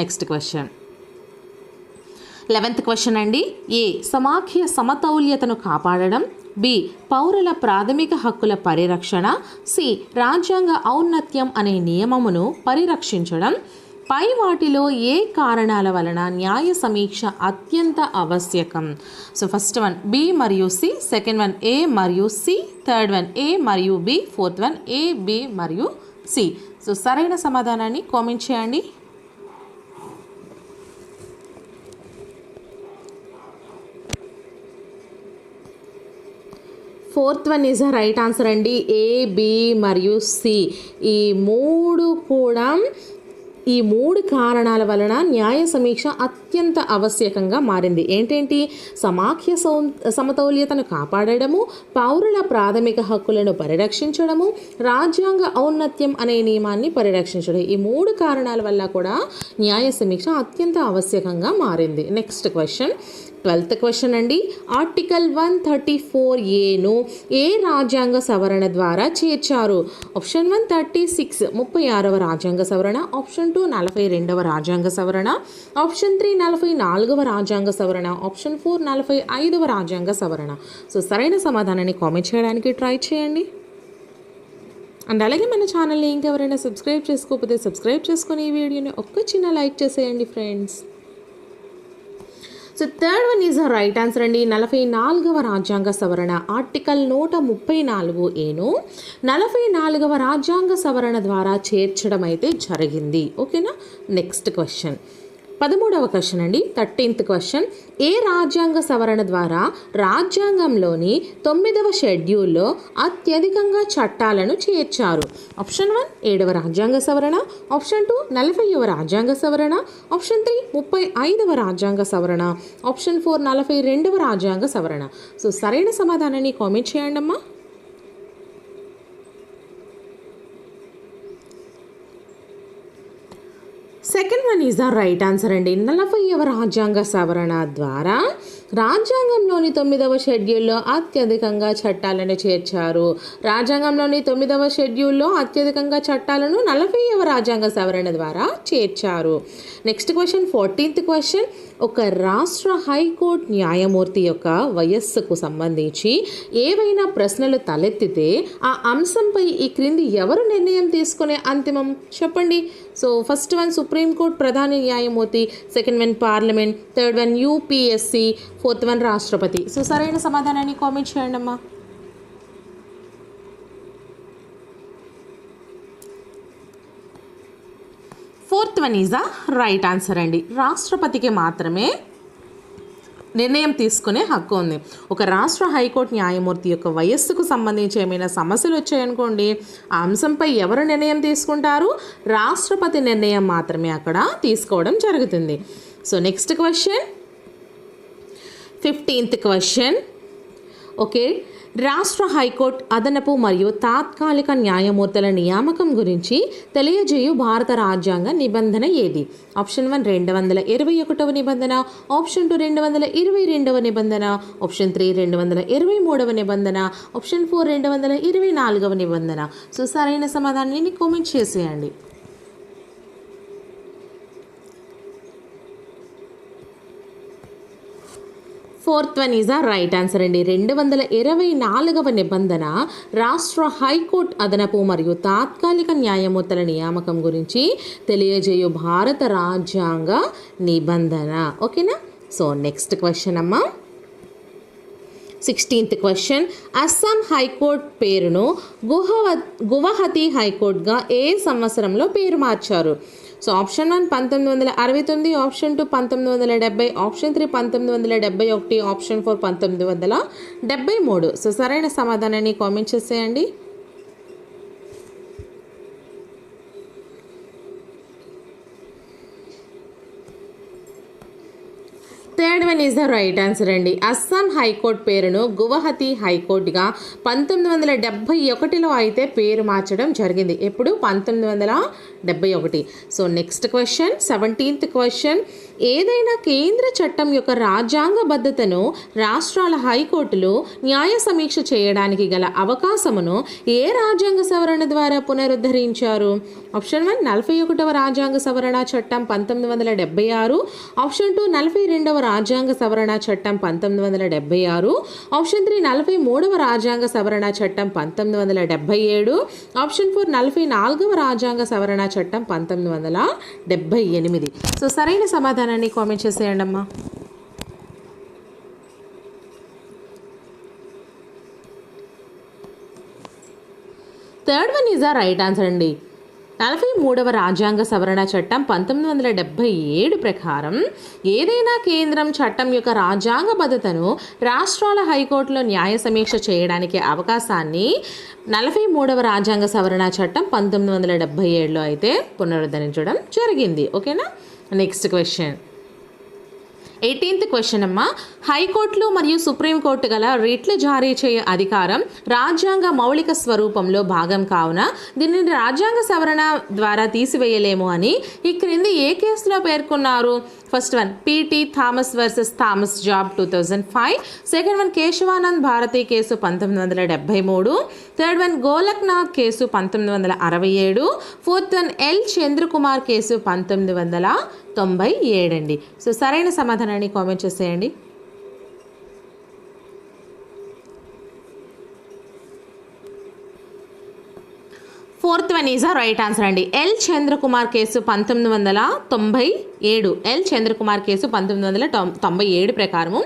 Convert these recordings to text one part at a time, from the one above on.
Next question eleventh question అండి. ఏ సమాఖ్య సమతౌల్యతను కాపాడడం? బి పౌరుల ప్రాథమిక హక్కుల పరిరక్షణ? సి రాజ్యాంగ ఔన్నత్యం అనే నియమమును పరిరక్షించడం? పై వాటిలో ఏ కారణాల వలన న్యాయ సమీక్ష అత్యంత ఆవశ్యకం? సో ఫస్ట్ వన్ బి మరియు సి సెకండ్ వన్ ఏ మరియు సి థర్డ్ వన్ ఏ మరియు B fourth one A B మరియు సి సో సరైన సమాధానాన్ని కామెంట్ చేయండి. Fourth one is right answer అండి. ఏ బి మరియు సి ఈ మూడు కూడా ఈ మూడు కారణాల వలన న్యాయ సమీక్ష అత్యంత ఆవశ్యకంగా మారింది. ఏంటేంటి? సమాఖ్య సౌ సమతౌల్యతను కాపాడడము పౌరుల ప్రాథమిక హక్కులను పరిరక్షించడము రాజ్యాంగ ఔన్నత్యం అనే నియమాన్ని పరిరక్షించడం. ఈ మూడు కారణాల వల్ల కూడా న్యాయ సమీక్ష అత్యంత ఆవశ్యకంగా మారింది. నెక్స్ట్ క్వశ్చన్ ట్వెల్త్ క్వశ్చన్ అండి. ఆర్టికల్ వన్ థర్టీ ఫోర్ ఏను ఏ రాజ్యాంగ సవరణ ద్వారా చేర్చారు? ఆప్షన్ వన్ థర్టీ సిక్స్ ముప్పై ఆరవ రాజ్యాంగ సవరణ. ఆప్షన్ టూ నలభై రెండవ రాజ్యాంగ సవరణ. ఆప్షన్ త్రీ నలభై నాలుగవ రాజ్యాంగ సవరణ. ఆప్షన్ ఫోర్ నలభై ఐదవ రాజ్యాంగ సవరణ. సో సరైన సమాధానాన్ని కామెంట్ చేయడానికి ట్రై చేయండి. అండ్ అలాగే మన ఛానల్ని ఇంకెవరైనా సబ్స్క్రైబ్ చేసుకోకపోతే సబ్స్క్రైబ్ చేసుకుని ఈ వీడియోని ఒక్క చిన్న లైక్ చేసేయండి friends. So third one is right answer అండి. నలభై నాలుగవ రాజ్యాంగ సవరణ ఆర్టికల్ నూట ముప్పై నాలుగు ఏను. నలభై నాలుగవ రాజ్యాంగ సవరణ ద్వారా చేర్చడం అయితే జరిగింది. ఓకేనా నెక్స్ట్ క్వశ్చన్ పదమూడవ క్వశ్చన్ అండి. Thirteenth question. ఏ రాజ్యాంగ సవరణ ద్వారా రాజ్యాంగంలోని తొమ్మిదవ షెడ్యూల్లో అత్యధికంగా చట్టాలను చేర్చారు? ఆప్షన్ వన్ ఏడవ రాజ్యాంగ సవరణ. ఆప్షన్ టూ నలభైవ రాజ్యాంగ సవరణ. ఆప్షన్ త్రీ ముప్పై ఐదవ రాజ్యాంగ సవరణ. ఆప్షన్ ఫోర్ నలభై రెండవ రాజ్యాంగ సవరణ. సో సరైన సమాధానాన్ని కామెంట్ చేయండి అమ్మా second one is the right answer అండి. నలభైవ రాజ్యాంగ సవరణ ద్వారా రాజ్యాంగంలోని తొమ్మిదవ షెడ్యూల్లో అత్యధికంగా చట్టాలను చేర్చారు. రాజ్యాంగంలోని తొమ్మిదవ షెడ్యూల్లో అత్యధికంగా చట్టాలను నలభైవ రాజ్యాంగ సవరణ ద్వారా చేర్చారు. నెక్స్ట్ క్వశ్చన్ ఫోర్టీన్త్ క్వశ్చన్ ఒక రాష్ట్ర హైకోర్టు న్యాయమూర్తి యొక్క వయస్సుకు సంబంధించి ఏవైనా ప్రశ్నలు తలెత్తితే ఆ అంశంపై ఈ క్రింది ఎవరు నిర్ణయం తీసుకునే అంతిమం? చెప్పండి. సో ఫస్ట్ వన్ సుప్రీంకోర్టు ప్రధాన న్యాయమూర్తి second one parliament third one UPSC fourth one రాష్ట్రపతి. సో సరైన సమాధానాన్ని కామెంట్ చేయండి అమ్మా fourth one is the right answer అండి. రాష్ట్రపతికి మాత్రమే నిర్ణయం తీసుకునే హక్కు ఉంది. ఒక రాష్ట్ర హైకోర్టు న్యాయమూర్తి యొక్క వయస్సుకు సంబంధించి ఏమైనా సమస్యలు వచ్చాయనుకోండి ఆ అంశంపై ఎవరు నిర్ణయం తీసుకుంటారు? రాష్ట్రపతి నిర్ణయం మాత్రమే అక్కడ తీసుకోవడం జరుగుతుంది. So next question fifteenth question okay రాష్ట్ర హైకోర్టు అదనపు మరియు తాత్కాలిక న్యాయమూర్తుల నియామకం గురించి తెలియజేయు భారత రాజ్యాంగ నిబంధన ఏది? ఆప్షన్ వన్ రెండు వందల ఇరవై ఒకటవ నిబంధన ఆప్షన్ టూ రెండు వందల ఇరవై రెండవ నిబంధన ఆప్షన్ త్రీ రెండు వందల ఇరవై మూడవ నిబంధన ఆప్షన్ ఫోర్ రెండు వందల ఇరవై నాలుగవ నిబంధన. సో సరైన సమాధానాన్ని కామెంట్ చేసేయండి. Fourth one is a right answer అండి. రెండు వందల ఇరవై నాలుగవ నిబంధన రాష్ట్ర హైకోర్టు అదనపు మరియు తాత్కాలిక న్యాయమూర్తుల నియామకం గురించి తెలియజేయు భారత రాజ్యాంగ నిబంధన. ఓకేనా? సో నెక్స్ట్ క్వశ్చన్ అమ్మా. Sixteenth question. Assam high court పేరును గుహవ గువహతి హైకోర్టుగా ఏ సంవత్సరంలో పేరు మార్చారు? సో ఆప్షన్ వన్ పంతొమ్మిది వందల అరవై తొమ్మిది ఆప్షన్ టూ పంతొమ్మిది వందల డెబ్బై ఆప్షన్ త్రీ పంతొమ్మిది వందల డెబ్బై ఒకటి ఆప్షన్ ఫోర్ పంతొమ్మిది వందల డెబ్బై మూడు. సో సరైన సమాధానాన్ని కామెంట్ చేసేయండి. Second one is the right answer అండి. అస్సాం హైకోర్టు పేరును గువహతి హైకోర్టుగా పంతొమ్మిది వందల డెబ్భై ఒకటిలో అయితే పేరు మార్చడం జరిగింది. ఎప్పుడు? పంతొమ్మిది వందల డెబ్బై ఒకటి. So next question seventeenth question ఏదైనా కేంద్ర చట్టం యొక్క రాజ్యాంగబద్ధతను రాష్ట్రాల హైకోర్టులో న్యాయ సమీక్ష చేయడానికి గల అవకాశమును ఏ రాజ్యాంగ సవరణ ద్వారా పునరుద్ధరించారు? ఆప్షన్ వన్ నలభై ఒకటవ రాజ్యాంగ సవరణ చట్టం పంతొమ్మిది వందల డెబ్బై ఆరు. ఆప్షన్ టూ నలభై రెండవ రాజ్యాంగ సవరణ చట్టం పంతొమ్మిది వందల డెబ్బై ఆరు ఆప్షన్ త్రీ నలభై మూడవ రాజ్యాంగ సవరణ చట్టం పంతొమ్మిది వందల డెబ్బై ఏడు ఆప్షన్ ఫోర్ నలభై నాలుగవ రాజ్యాంగ సవరణ చట్టం పంతొమ్మిది వందల డెబ్బై ఎనిమిది. సో సరైన సమాధానాన్ని కామెంట్ చేసేయండి అమ్మా. Third one is the right answer అండి. నలభై మూడవ రాజ్యాంగ సవరణ చట్టం పంతొమ్మిది వందల డెబ్బై ఏడు ప్రకారం ఏదైనా కేంద్రం చట్టం యొక్క రాజ్యాంగబద్ధతను రాష్ట్రాల హైకోర్టులో న్యాయ సమీక్ష చేయడానికి అవకాశాన్ని నలభై మూడవ రాజ్యాంగ సవరణ చట్టం పంతొమ్మిది వందల డెబ్బై ఏడులో అయితే పునరుద్ధరించడం జరిగింది. ఓకేనా? నెక్స్ట్ క్వశ్చన్ ఎయిటీన్త్ క్వశ్చన్ అమ్మ. హైకోర్టులు మరియు సుప్రీంకోర్టు గల రిట్లు జారీ చేయ అధికారం రాజ్యాంగ మౌలిక స్వరూపంలో భాగం కావున దీనిని రాజ్యాంగ సవరణ ద్వారా తీసివేయలేము అని ఈ క్రింది ఏ కేసులో పేర్కొన్నారు? First one PT Thomas versus Thomas Job two thousand five second one Kesavananda Bharati case పంతొమ్మిది వందల డెబ్బై మూడు. థర్డ్ వన్ గోలక్నాథ్ కేసు పంతొమ్మిది వందల అరవై ఏడు. Fourth one L Chandrakumar case పంతొమ్మిది వందల తొంభై ఏడండి సో సరైన సమాధానాన్ని కామెంట్ చేసేయండి. Fourth one is a right answer అండి. ఎల్ చంద్రకుమార్ కేసు పంతొమ్మిది వందల తొంభై ఏడు. ఎల్ చంద్రకుమార్ కేసు పంతొమ్మిది వందల తొం- తొంభై ఏడు ప్రకారము.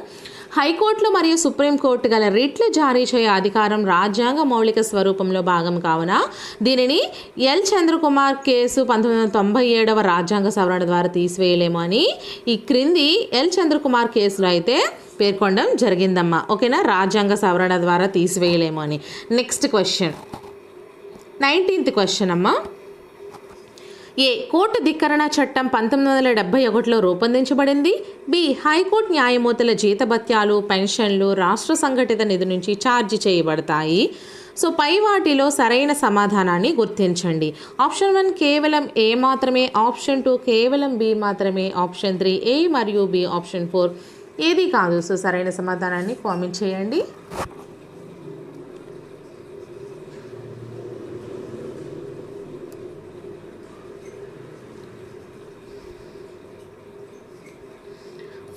హైకోర్టులు మరియు సుప్రీంకోర్టు గల రిట్లు జారీ చేయ అధికారం రాజ్యాంగ మౌలిక స్వరూపంలో భాగం కావున దీనిని ఎల్ చంద్రకుమార్ కేసు పంతొమ్మిది వందల తొంభై ఏడవ రాజ్యాంగ సవరణ ద్వారా తీసివేయలేము అని ఈ క్రింది ఎల్ చంద్రకుమార్ కేసులో అయితే పేర్కొనడం జరిగిందమ్మా. ఓకేనా? రాజ్యాంగ సవరణ ద్వారా తీసివేయలేము అని. Next question. నైన్టీన్త్ క్వశ్చన్ అమ్మా. ఏ కోర్టు ధిక్కరణ చట్టం పంతొమ్మిది వందల డెబ్బై ఒకటిలో రూపొందించబడింది? బి. హైకోర్టు న్యాయమూర్తుల జీతభత్యాలు పెన్షన్లు రాష్ట్ర సంఘటిత నిధి నుంచి ఛార్జ్ చేయబడతాయి. సో పై వాటిలో సరైన సమాధానాన్ని గుర్తించండి. ఆప్షన్ వన్ కేవలం ఏ మాత్రమే ఆప్షన్ టూ కేవలం బి మాత్రమే ఆప్షన్ త్రీ ఏ మరియు బి ఆప్షన్ ఫోర్ ఏది కాదు. సో సరైన సమాధానాన్ని కామెంట్ చేయండి.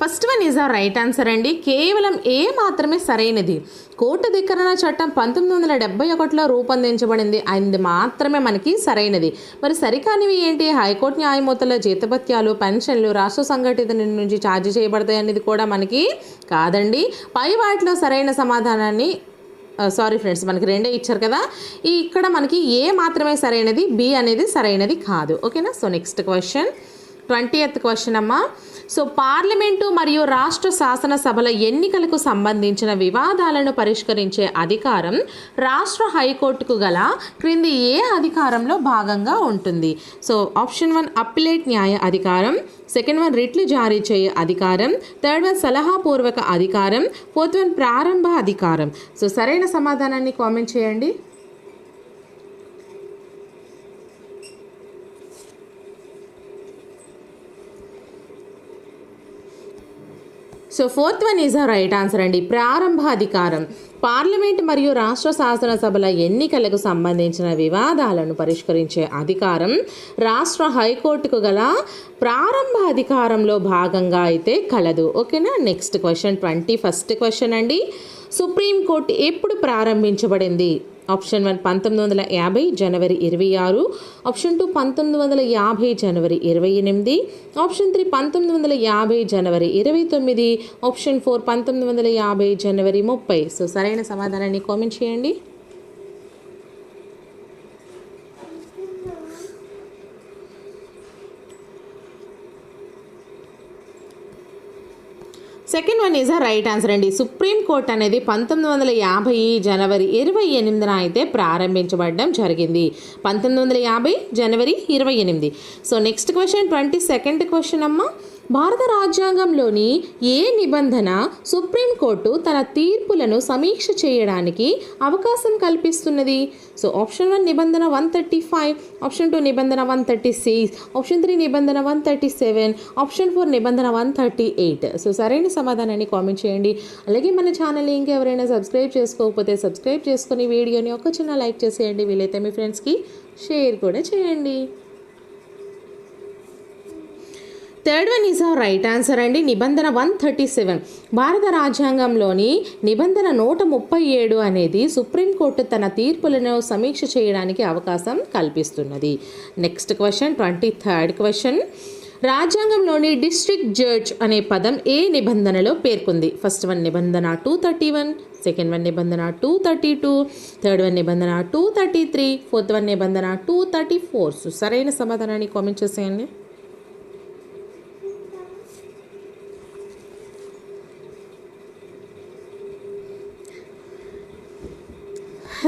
First one is a right answer అండి. కేవలం ఏ మాత్రమే సరైనది. కోర్టు ధిక్కరణ చట్టం పంతొమ్మిది వందల డెబ్బై ఒకటిలో రూపొందించబడింది. అది మాత్రమే మనకి సరైనది. మరి సరికానివి ఏంటి? హైకోర్టు న్యాయమూర్తుల జీతభత్యాలు పెన్షన్లు రాష్ట్ర సంఘటిత నుంచి ఛార్జ్ చేయబడతాయి అనేది కూడా మనకి కాదండి. పై వాటిలో సరైన సమాధానాన్ని సారీ ఫ్రెండ్స్ మనకి రెండే ఇచ్చారు కదా. ఈ ఇక్కడ మనకి ఏ మాత్రమే సరైనది బి అనేది సరైనది కాదు. ఓకేనా? So next question. Twentieth question అమ్మా. సో పార్లమెంటు మరియు రాష్ట్ర శాసనసభల ఎన్నికలకు సంబంధించిన వివాదాలను పరిష్కరించే అధికారం రాష్ట్ర హైకోర్టుకు గల క్రింది ఏ అధికారంలో భాగంగా ఉంటుంది? సో ఆప్షన్ వన్ అప్పిలేట్ న్యాయ అధికారం సెకండ్ వన్ రిట్లు జారీ చేయే అధికారం థర్డ్ వన్ సలహాపూర్వక అధికారం ఫోర్త్ వన్ ప్రారంభ అధికారం. సో సరైన సమాధానాన్ని కామెంట్ చేయండి. So fourth one is right answer అండి. ప్రారంభ అధికారం. పార్లమెంట్ మరియు రాష్ట్ర శాసనసభల ఎన్నికలకు సంబంధించిన వివాదాలను పరిష్కరించే అధికారం రాష్ట్ర హైకోర్టుకు గల ప్రారంభ అధికారంలో భాగంగా అయితే కలదు. ఓకేనా? Next question twenty first question అండి సుప్రీంకోర్టు ఎప్పుడు ప్రారంభించబడింది? ఆప్షన్ వన్ పంతొమ్మిది వందల యాభై జనవరి ఇరవై ఆరు ఆప్షన్ టూ పంతొమ్మిది వందల యాభై జనవరి ఇరవై ఎనిమిది ఆప్షన్ త్రీ పంతొమ్మిది వందల యాభై జనవరి ఇరవై తొమ్మిది ఆప్షన్ ఫోర్ పంతొమ్మిది వందల యాభై జనవరి ముప్పై. సో సరైన సమాధానాన్ని కామెంట్ చేయండి. Second one is a right answer అండి. సుప్రీం కోర్ట్ అనేది పంతొమ్మిది వందల యాభై జనవరి ఇరవై ఎనిమిదిన అయితే ప్రారంభించబడడం జరిగింది. పంతొమ్మిది వందల యాభై జనవరి ఇరవై ఎనిమిది. So next question twenty second question అమ్మ. భారత రాజ్యాంగంలోని ఏ నిబంధన సుప్రీంకోర్టు తన తీర్పులను సమీక్ష చేయడానికి అవకాశం కల్పిస్తున్నది? సో ఆప్షన్ వన్ నిబంధన one thirty five option two నిబంధన one thirty six option three నిబంధన one thirty seven option four నిబంధన వన్ థర్టీ ఎయిట్ సో సరైన సమాధానాన్ని కామెంట్ చేయండి. అలాగే మన ఛానల్ ఇంకెవరైనా సబ్స్క్రైబ్ చేసుకోకపోతే సబ్స్క్రైబ్ చేసుకుని వీడియోని ఒక చిన్న లైక్ చేసేయండి. వీలైతే మీ ఫ్రెండ్స్కి షేర్ కూడా చేయండి. Third one is a right answer అండి. నిబంధన వన్ థర్టీ సెవెన్ భారత రాజ్యాంగంలోని నిబంధన నూట ముప్పై ఏడు అనేది సుప్రీంకోర్టు తన తీర్పులను సమీక్ష చేయడానికి అవకాశం కల్పిస్తున్నది. Next question twenty third question రాజ్యాంగంలోని డిస్ట్రిక్ట్ జడ్జ్ అనే పదం ఏ నిబంధనలో పేర్కొంది? ఫస్ట్ వన్ నిబంధన two thirty one second one నిబంధన two thirty two third one నిబంధన two thirty three fourth one నిబంధన టూ థర్టీ ఫోర్ సరైన సమాధానాన్ని కామెంట్ చేసేయండి.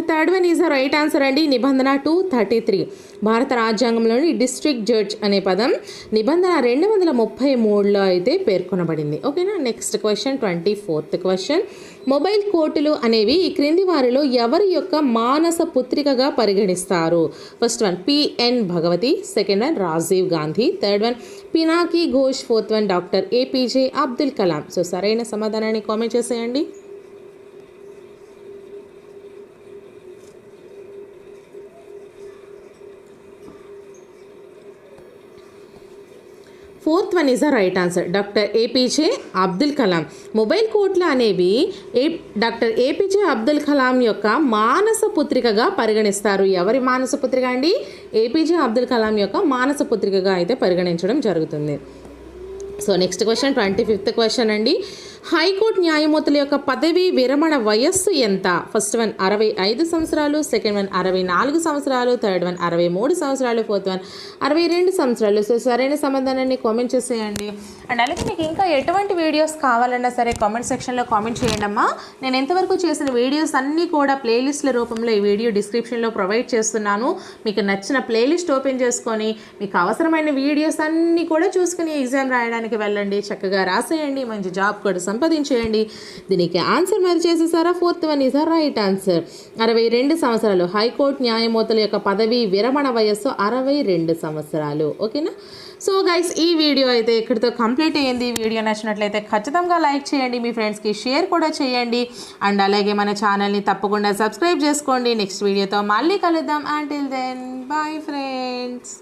Third one is the right answer అండి. నిబంధన టూ థర్టీ త్రీ భారత రాజ్యాంగంలోని డిస్ట్రిక్ట్ జడ్జ్ అనే పదం నిబంధన రెండు వందల ముప్పై మూడులో అయితే పేర్కొనబడింది. ఓకేనా? Next question twenty fourth question mobile కోర్టులు అనేవి ఈ క్రింది వారిలో ఎవరి యొక్క మానస పుత్రికగా పరిగణిస్తారు? First one PN Bhagwati second one Rajiv Gandhi third one Pinaki Ghosh fourth one doctor APJ Abdul Kalam so సరైన సమాధానాన్ని కామెంట్ చేసేయండి. Fourth one is the right answer. Doctor APJ Abdul Kalam. Mobile కోట్లు అనేవి ఏ doctor APJ Abdul Kalam యొక్క మానస పుత్రికగా పరిగణిస్తారు. ఎవరి మానస పుత్రిక అండి? ఏపీజే అబ్దుల్ కలాం యొక్క మానస పుత్రికగా అయితే పరిగణించడం జరుగుతుంది. So next question twenty fifth question అండి. హైకోర్టు న్యాయమూర్తుల యొక్క పదవీ విరమణ వయస్సు ఎంత? ఫస్ట్ వన్ అరవై ఐదు సంవత్సరాలు సెకండ్ వన్ అరవై నాలుగు సంవత్సరాలు థర్డ్ వన్ అరవై మూడు సంవత్సరాలు ఫోర్త్ వన్ అరవై రెండు సంవత్సరాలు. సో సరైన సమాధానాన్ని కామెంట్ చేసేయండి. అండ్ అలాగే మీకు ఇంకా ఎటువంటి వీడియోస్ కావాలన్నా సరే కామెంట్ సెక్షన్లో కామెంట్ చేయండి అమ్మా. నేను ఎంతవరకు చేసిన వీడియోస్ అన్నీ కూడా ప్లేలిస్ట్ల రూపంలో ఈ వీడియో డిస్క్రిప్షన్లో ప్రొవైడ్ చేస్తున్నాను. మీకు నచ్చిన ప్లేలిస్ట్ ఓపెన్ చేసుకొని మీకు అవసరమైన వీడియోస్ అన్నీ కూడా చూసుకుని ఎగ్జామ్ రాయడానికి వెళ్ళండి. చక్కగా రాసేయండి. మంచి జాబ్ కూడా సంపాదించేయండి. దీనికి ఆన్సర్ మరి చేసేసారా? Fourth one is right answer. అరవై రెండు సంవత్సరాలు హైకోర్టు న్యాయమూర్తుల యొక్క పదవి విరమణ వయస్సు అరవై రెండు సంవత్సరాలు. ఓకేనా? సో గైస్ ఈ వీడియో అయితే ఇక్కడితో కంప్లీట్ అయ్యింది. ఈ వీడియో నచ్చినట్లయితే ఖచ్చితంగా లైక్ చేయండి. మీ ఫ్రెండ్స్కి షేర్ కూడా చేయండి. అండ్ అలాగే మన ఛానల్ని తప్పకుండా సబ్స్క్రైబ్ చేసుకోండి. నెక్స్ట్ వీడియోతో మళ్ళీ కలుద్దాం. Until then bye friends